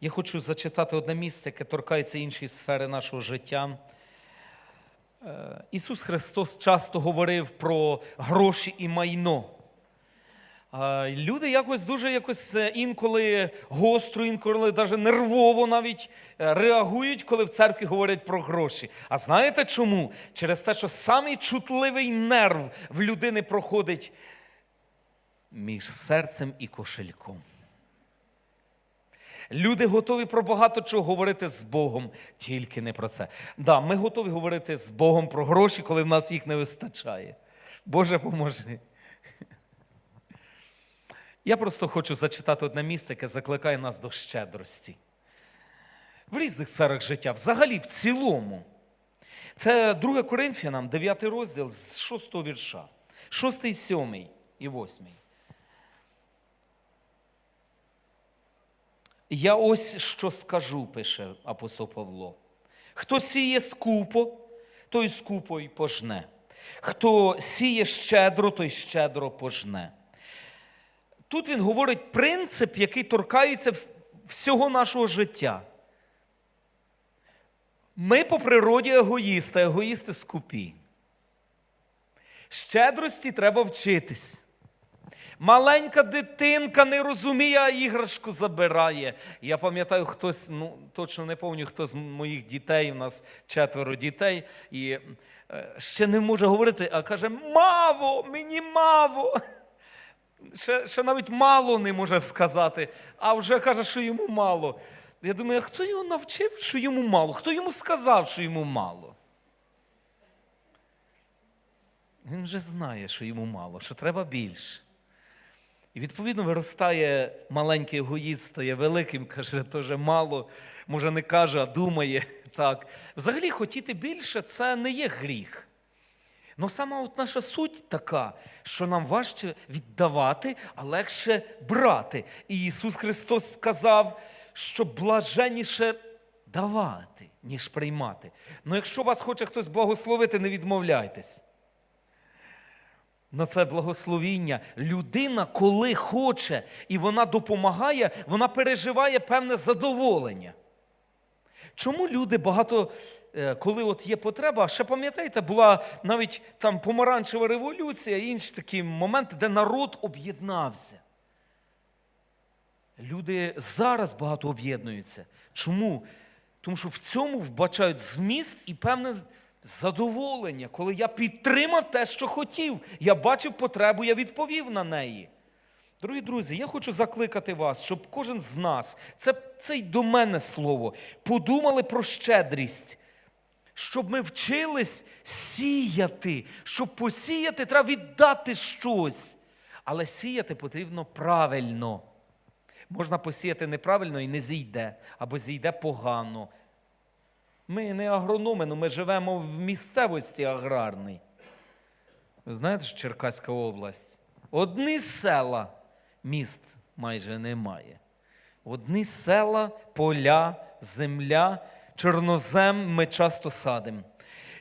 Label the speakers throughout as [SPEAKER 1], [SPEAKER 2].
[SPEAKER 1] Я хочу зачитати одне місце, яке торкається іншої сфери нашого життя. Е, Ісус Христос часто говорив про гроші і майно. Люди якось дуже якось е, інколи гостро, інколи навіть нервово навіть е, реагують, коли в церкві говорять про гроші. А знаєте чому? Через те, що самий чутливий нерв в людини проходить між серцем і кошельком. Люди готові про багато чого говорити з Богом, тільки не про це. Да, ми готові говорити з Богом про гроші, коли в нас їх не вистачає. Боже, поможи. Я просто хочу зачитати одне місце, яке закликає нас до щедрості. В різних сферах життя, взагалі, в цілому. Це 2 Коринфянам, 9 розділ з 6 вірша. 6, 7 і 8. Я ось що скажу, пише апостол Павло. Хто сіє скупо, той скупо й пожне. Хто сіє щедро, той щедро пожне. Тут він говорить принцип, який торкається всього нашого життя. Ми по природі егоїсти, егоїсти скупі. Щедрості треба вчитись. Маленька дитинка не розуміє, а іграшку забирає. Я пам'ятаю, хтось, ну точно не пам'ятаю, хто з моїх дітей, у нас четверо дітей, і е, ще не може говорити, а каже: Маво, мені маво. Ще, ще навіть мало не може сказати, а вже каже, що йому мало. Я думаю, а хто його навчив, що йому мало? Хто йому сказав, що йому мало? Він вже знає, що йому мало, що треба більше. І відповідно виростає маленький егоїст, стає великим, каже, теж мало, може не каже, а думає так. Взагалі, хотіти більше це не є гріх. Ну сама от наша суть така, що нам важче віддавати, а легше брати. І Ісус Христос сказав, що блаженніше давати, ніж приймати. Ну якщо вас хоче хтось благословити, не відмовляйтесь. Ну це благословіння. Людина, коли хоче і вона допомагає, вона переживає певне задоволення. Чому люди багато, е, коли от є потреба, ще пам'ятаєте, була навіть там помаранчева революція, і інші такі моменти, де народ об'єднався. Люди зараз багато об'єднуються. Чому? Тому що в цьому вбачають зміст і певне задоволення, коли я підтримав те, що хотів. Я бачив потребу, я відповів на неї. Дорогі друзі, я хочу закликати вас, щоб кожен з нас, це, це й до мене слово, подумали про щедрість, щоб ми вчились сіяти. Щоб посіяти, треба віддати щось. Але сіяти потрібно правильно. Можна посіяти неправильно і не зійде, або зійде погано. Ми не агрономи, але ми живемо в місцевості аграрній. Ви знаєте, що Черкаська область? Одні села міст майже немає. Одні села, поля, земля, чорнозем ми часто садимо.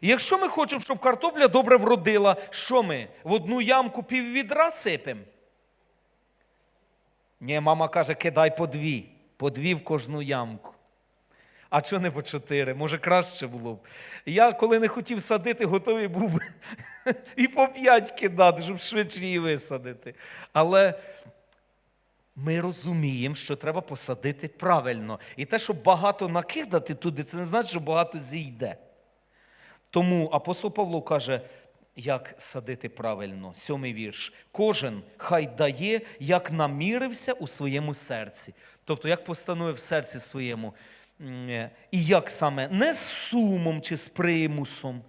[SPEAKER 1] Якщо ми хочемо, щоб картопля добре вродила, що ми в одну ямку піввідра сипемо? Ні, мама каже, кидай по дві, по дві в кожну ямку. А чого не по чотири? Може, краще було б. Я, коли не хотів садити, готовий був і по п'ять кидати, щоб швидше її висадити. Але ми розуміємо, що треба посадити правильно. І те, щоб багато накидати туди, це не значить, що багато зійде. Тому апостол Павло каже, як садити правильно, сьомий вірш. Кожен хай дає, як намірився у своєму серці. Тобто, як постановив в серці своєму. Е, І як саме не з сумом чи з примусом,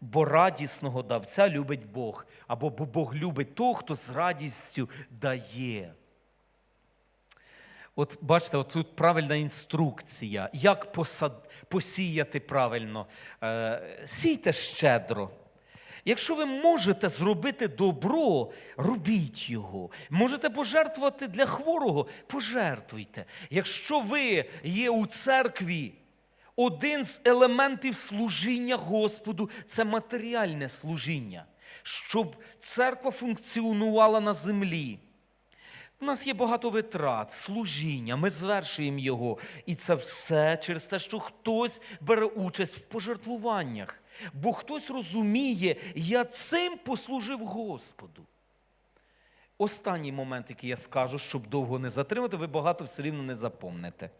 [SPEAKER 1] бо радісного давця любить Бог, або бо Бог любить того, хто з радістю дає. От бачите, от тут правильна інструкція, як посад... посіяти правильно. Е, сійте щедро. Якщо ви можете зробити добро, робіть його. Можете пожертвувати для хворого, пожертвуйте. Якщо ви є у церкві, один з елементів служіння Господу це матеріальне служіння, щоб церква функціонувала на землі. У нас є багато витрат, служіння, ми звершуємо його. І це все через те, що хтось бере участь в пожертвуваннях. Бо хтось розуміє, я цим послужив Господу. Останній момент, який я скажу, щоб довго не затримати, ви багато все рівно не запомните.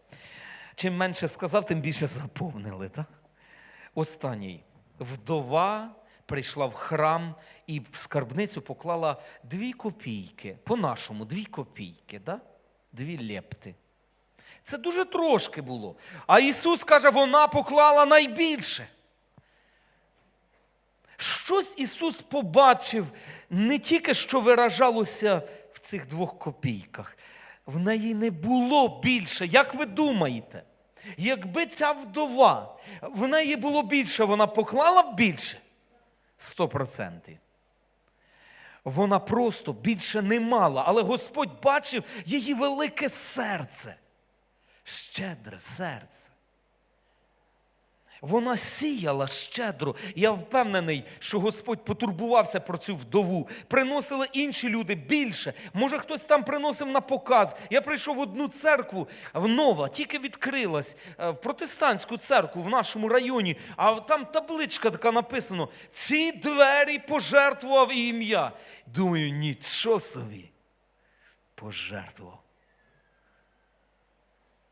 [SPEAKER 1] Чим менше сказав, тим більше заповнили. Так? Останній. Вдова прийшла в храм і в скарбницю поклала дві копійки. По-нашому, дві копійки, да? дві лепти. Це дуже трошки було. А Ісус каже, вона поклала найбільше. Щось Ісус побачив не тільки, що виражалося в цих двох копійках. В неї не було більше. Як ви думаєте? Якби ця вдова, в неї було більше, вона поклала б більше? Сто процентів. Вона просто більше не мала, але Господь бачив її велике серце, щедре серце. Вона сіяла щедро. Я впевнений, що Господь потурбувався про цю вдову. Приносили інші люди більше. Може, хтось там приносив на показ. Я прийшов в одну церкву, в нова, тільки відкрилась, е, в протестантську церкву в нашому районі, а там табличка така написано: ці двері пожертвував ім'я. Думаю, нічого собі. Пожертвував.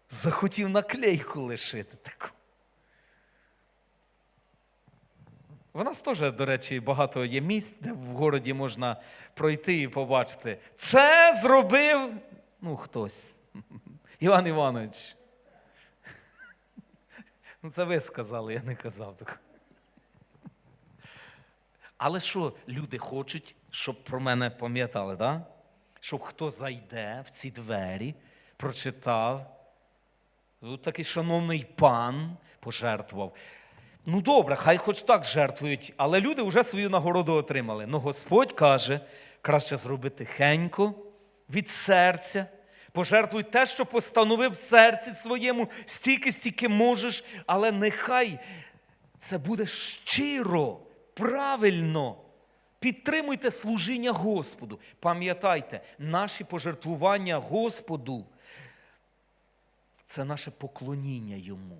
[SPEAKER 1] Захотів наклейку лишити таку. В нас теж, до речі, багато є місць, де в городі можна пройти і побачити. Це зробив ну, хтось. Іван Іванович. Ну, це ви сказали, я не казав такого. Але що люди хочуть, щоб про мене пам'ятали, да? щоб хто зайде в ці двері, прочитав. Тут такий шановний пан пожертвував. Ну добре, хай хоч так жертвують, але люди вже свою нагороду отримали. Ну Господь каже, краще зроби тихенько, від серця. Пожертвуй те, що постановив в серці своєму, стільки, стільки можеш, але нехай це буде щиро, правильно. Підтримуйте служіння Господу. Пам'ятайте, наші пожертвування Господу це наше поклоніння Йому.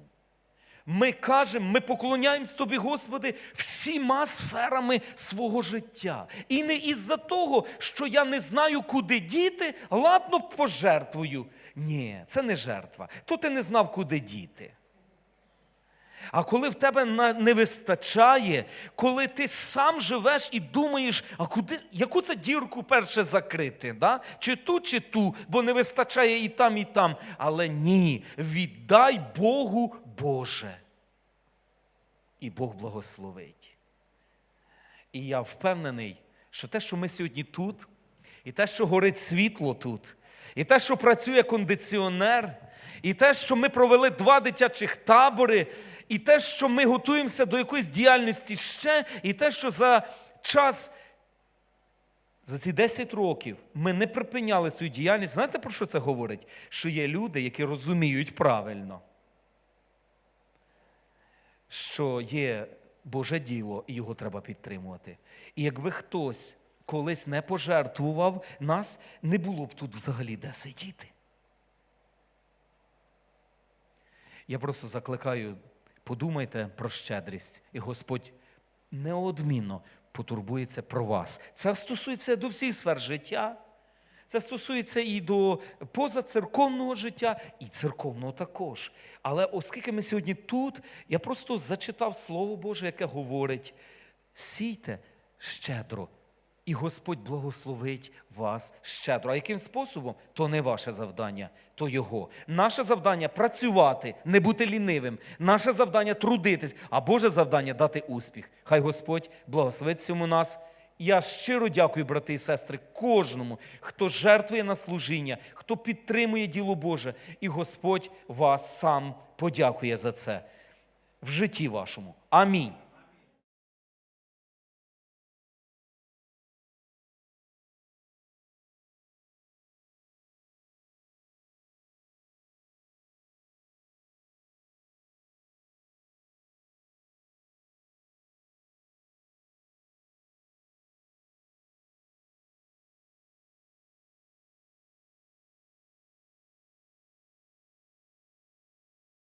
[SPEAKER 1] Ми кажемо, ми поклоняємось Тобі, Господи, всіма сферами свого життя. І не із-за того, що я не знаю, куди діти, ладно пожертвую. Ні, це не жертва. То ти не знав, куди діти. А коли в тебе не вистачає, коли ти сам живеш і думаєш, а куди, яку це дірку перше закрити? Да? Чи ту, чи ту, бо не вистачає і там, і там. Але ні, віддай Богу Боже. І Бог благословить. І я впевнений, що те, що ми сьогодні тут, і те, що горить світло тут, і те, що працює кондиціонер, і те, що ми провели два дитячих табори, і те, що ми готуємося до якоїсь діяльності ще, і те, що за час, за ці 10 років ми не припиняли свою діяльність. Знаєте, про що це говорить? Що є люди, які розуміють правильно що є Боже діло, і його треба підтримувати. І якби хтось колись не пожертвував нас, не було б тут взагалі де сидіти. Я просто закликаю, подумайте про щедрість, і Господь неодмінно потурбується про вас. Це стосується до всіх сфер життя. Це стосується і до позацерковного життя, і церковного також. Але оскільки ми сьогодні тут, я просто зачитав Слово Боже, яке говорить: сійте щедро, і Господь благословить вас щедро. А яким способом? То не ваше завдання, то Його. Наше завдання працювати, не бути лінивим. Наше завдання трудитись, а Боже завдання дати успіх. Хай Господь благословить цьому нас. Я щиро дякую, брати і сестри, кожному, хто жертвує на служіння, хто підтримує діло Боже, і Господь вас сам подякує за це в житті вашому. Амінь.